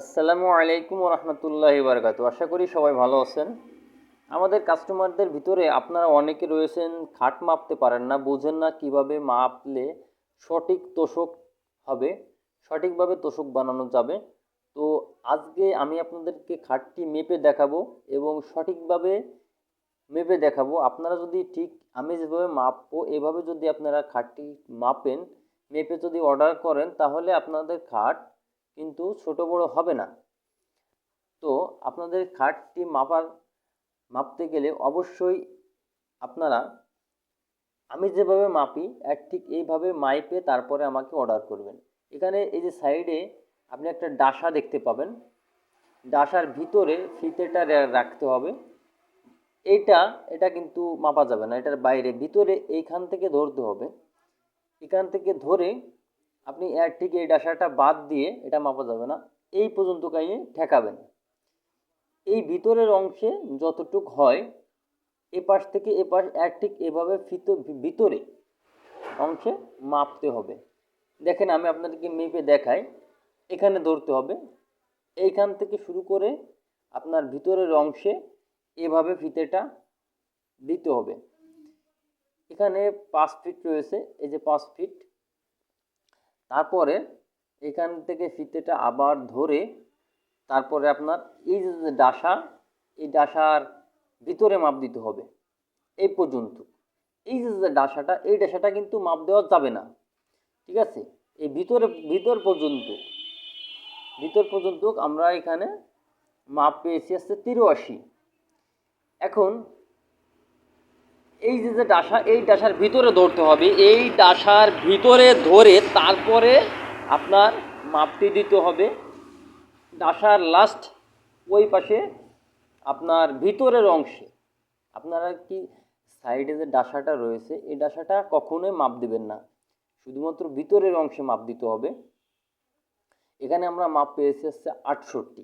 আসসালামু আলাইকুম রহমতুল্লাহি বারকাতু। আশা করি সবাই ভালো আছেন। আমাদের কাস্টমারদের ভিতরে আপনারা অনেকে রয়েছেন, খাট মাপতে পারেন না, বোঝেন না কীভাবে মাপলে সঠিক তোষক হবে, সঠিকভাবে তোষক বানানো যাবে। তো আজকে আমি আপনাদেরকে খাটটি মেপে দেখাবো এবং সঠিকভাবে মেপে দেখাবো। আপনারা যদি ঠিক আমি যেভাবে মাপবো, এভাবে যদি আপনারা খাটটি মাপেন, মেপে যদি অর্ডার করেন, তাহলে আপনাদের খাট কিন্তু ছোট বড় হবে না। তো আপনাদের খাটটি মাপার, মাপতে গেলে অবশ্যই আপনারা, আমি যেভাবে মাপি, এক ঠিক এইভাবে মাইপে তারপরে আমাকে অর্ডার করবেন। এখানে এই যে সাইডে আপনি একটা ডাসা দেখতে পাবেন। ডাসার ভিতরে ফিতেটা রাখতে হবে। এটা এটা কিন্তু মাপা যাবে না, এটার বাইরে। ভিতরে এইখান থেকে ধরতে হবে। এখান থেকে ধরে আপনি এর ঠিক এই ডাসাটা বাদ দিয়ে এটা মাপা যাবে না। এই পর্যন্ত কাইয়ে ঠেকাবেন। এই ভিতরের অংশে যতটুক হয় এ পাশ থেকে এ পাশ এক ঠিক এভাবে ফিত ভিতরে অংশে মাপতে হবে। দেখেন আমি আপনাদেরকে মেপে দেখাই। এখানে ধরতে হবে। এইখান থেকে শুরু করে আপনার ভিতরের অংশে এভাবে ফিতেটা দিতে হবে। এখানে পাঁচ ফিট রয়েছে। এই যে পাঁচ ফিট তারপরে এখান থেকে ফিতেটা আবার ধরে তারপরে আপনার এই যে ডাসা, এই ডাসার ভিতরে মাপ দিতে হবে। এই পর্যন্ত। এই যে ডাসাটা, এই ডাসাটা কিন্তু মাপ দেওয়া যাবে না। ঠিক আছে? এই ভিতরে, ভিতর পর্যন্ত ভিতর পর্যন্ত আমরা এখানে মাপ পেয়েছি আসছে তিরুয়াশি এখন এই যে যে ডাসা, এই ডাসার ভিতরে ধরতে হবে। এই ডাসার ভিতরে ধরে তারপরে আপনার মাপটি দিতে হবে। ডাসার লাস্ট ওই পাশে আপনার ভিতরের অংশে। আপনারা কি সাইডে যে ডাসাটা রয়েছে, এই ডাসাটা কখনোই মাপ দিবেন না। শুধুমাত্র ভিতরের অংশে মাপ দিতে হবে। এখানে আমরা মাপ পেয়েছি হচ্ছে আটষট্টি।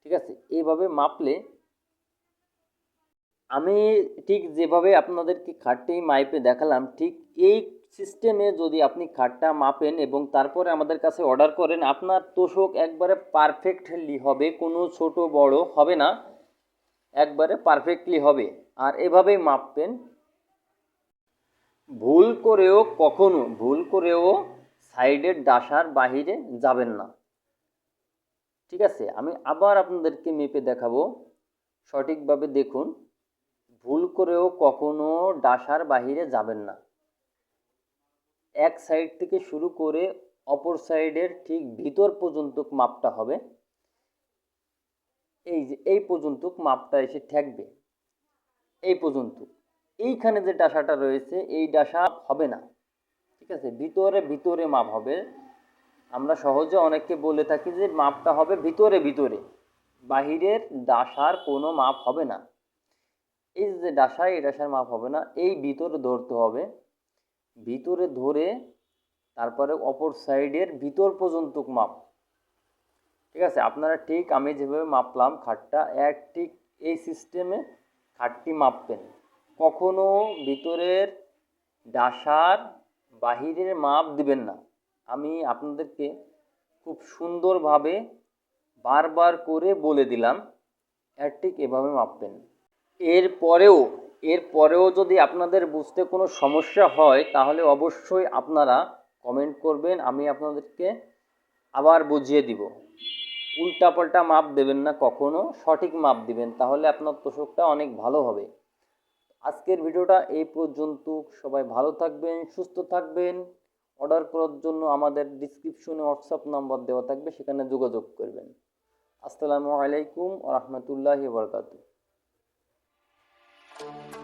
ঠিক আছে? এইভাবে মাপলে আমি ঠিক যেভাবে আপনাদেরকে খাটটি মাইপে দেখালাম, ঠিক এই সিস্টেমে যদি আপনি খাটটা মাপেন এবং তারপরে আমাদের কাছে অর্ডার করেন, আপনার তোষক একবারে পারফেক্টলি হবে, কোনো ছোট বড় হবে না, একবারে পারফেক্টলি হবে। আর এভাবেই মাপবেন। ভুল করেও কখনো, ভুল করেও সাইডের ডাসার বাহিরে যাবেন না। ঠিক আছে? আমি আবার আপনাদেরকে মেপে দেখাবো। সঠিকভাবে দেখুন। ভুল করেও কখনো ডাসার বাহিরে যাবেন না। এক সাইড থেকে শুরু করে অপর সাইডের ঠিক ভিতর পর্যন্ত মাপটা হবে। এই যে, এই পর্যন্ত মাপটা এসে ঠেকবে। এই পর্যন্ত। এইখানে যে ডাসাটা রয়েছে, এই ডাসা হবে না। ঠিক আছে? ভিতরে ভিতরে মাপ হবে। আমরা সহজে অনেককে বলে থাকি যে মাপটা হবে ভিতরে ভিতরে। বাহিরের ডাসার কোনো মাপ হবে না। এই যে ডাসা, এই ডাসার মাপ হবে না, এই ভিতরে ধরতে হবে। ভিতরে ধরে তারপরে অপর সাইডের ভিতর পর্যন্ত মাপ। ঠিক আছে? আপনারা ঠিক আমি যেভাবে মাপলাম, খাটটা এক ঠিক এই সিস্টেমে খাটটি মাপবেন। কখনো ভিতরের ডাসার বাহিরের মাপ দিবেন না। আমি আপনাদেরকে খুব সুন্দরভাবে বারবার করে বলে দিলাম, এর ঠিক এভাবে মাপবেন। এর পরেও এর পরেও যদি আপনাদের বুঝতে কোনো সমস্যা হয়, তাহলে অবশ্যই আপনারা কমেন্ট করবেন, আমি আপনাদেরকে আবার বুঝিয়ে দিব। উল্টাপাল্টা মাপ দেবেন না, কখনো সঠিক মাপ দিবেন, তাহলে আপনার তোষকটা অনেক ভালো হবে। আজকের ভিডিওটা এই পর্যন্ত সবাই ভালো থাকবেন, সুস্থ থাকবেন। অর্ডার করার জন্য আমাদের ডিসক্রিপশনে হোয়াটসঅ্যাপ নাম্বার দেওয়া থাকবে, সেখানে যোগাযোগ করবেন। আসসালামু আলাইকুম রহমতুল্লাহি বরকাতু Thank you.